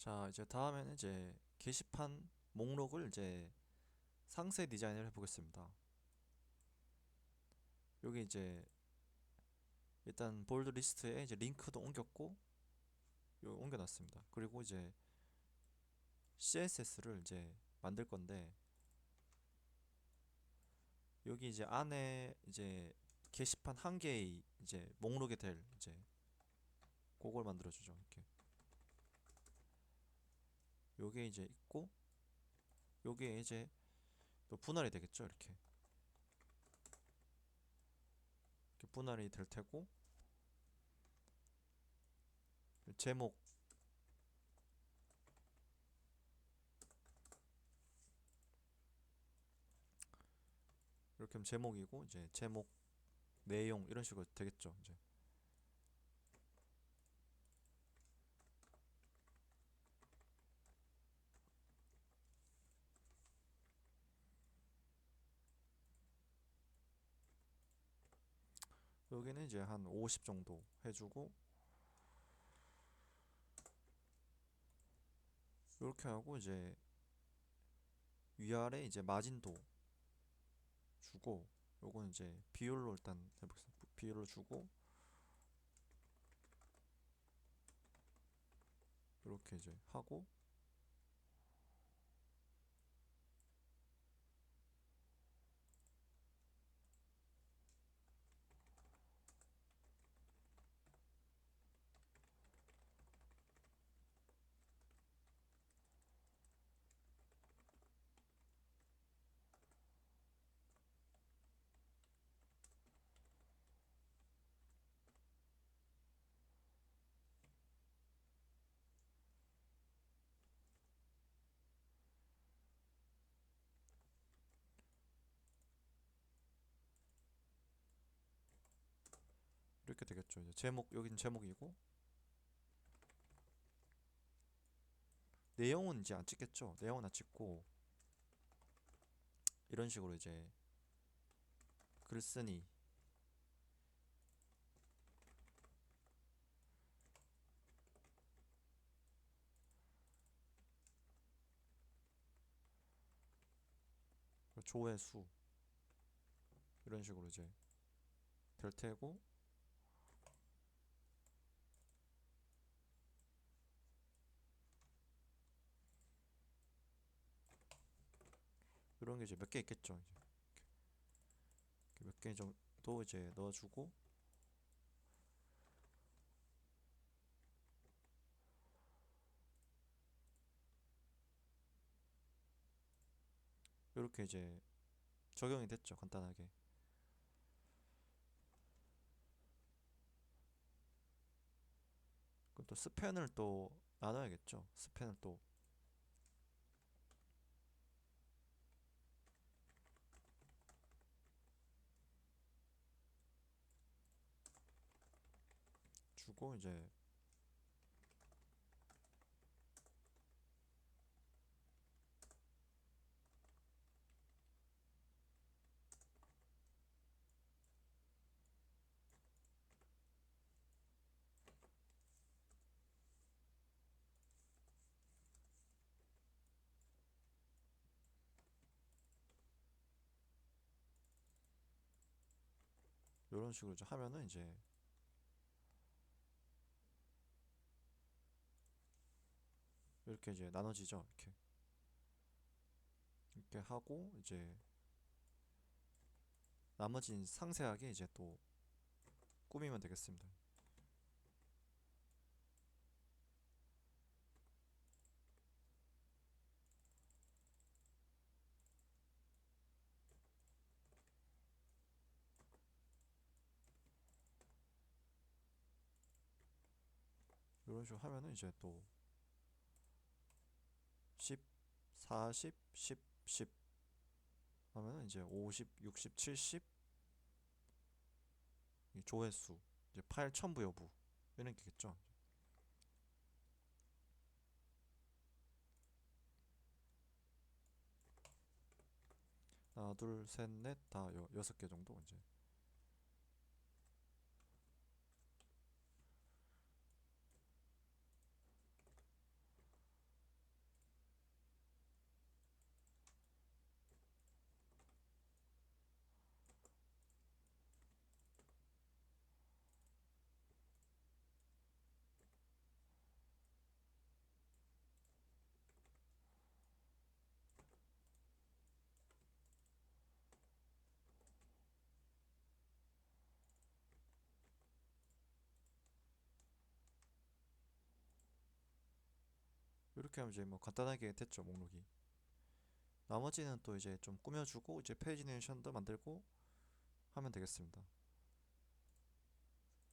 자, 이제 다음에는 이제 게시판 목록을 이제 상세 디자인을 해보겠습니다. 여기 이제 일단 볼드 리스트에 이제 링크도 옮겼고 여기 옮겨놨습니다. 그리고 이제 CSS를 이제 만들 건데 여기 이제 안에 이제 게시판 한 개의 이제 목록이 될 이제 그걸 만들어 주죠. 이렇게 요게 이제 있고 요게 이제 또 분할이 되겠죠. 이렇게 이렇게 분할이 될 테고 제목 이렇게 하면 제목이고 이제 제목 내용 이런 식으로 되겠죠. 이제 여기는 이제 한 50 정도 해주고 이렇게 하고 이제 위아래 이제 마진도 주고 요거는 이제 비율로 일단 해보겠습니다. 비율로 주고 이렇게 이제 하고 이렇게 되겠죠. 이제 제목 여기는 제목이고. 내용은 이제 안 찍겠죠. 내용은 안 찍고. 이런 식으로 이제 글쓰니. 조회수. 이런 식으로 이제 될 테고 게 이제 몇 개 있겠죠. 이제 몇개 정도 이제 넣어주고 이렇게 이제 적용이 됐죠. 간단하게. 그럼 또 스팬을 또 나눠야겠죠. 스팬을 또 주고 이제 이런 식으로 하면은 이제 이렇게 이제 나눠지죠. 이렇게 이렇게 하고 이제 나머지는 상세하게 이제 또 꾸미면 되겠습니다. 이런 식으로 하면은 이제 또 10, 40, 10, 10 하면은 이제 50, 60, 70이 조회수. 이제 파일 첨부 여부. 이런 게겠죠. 하나, 둘, 셋, 넷, 다 여, 여섯 개 정도 이제 이렇게 하면 이제 뭐 간단하게 됐죠 목록이. 나머지는 또 이제 좀 꾸며주고 이제 페이지 내이션도 만들고 하면 되겠습니다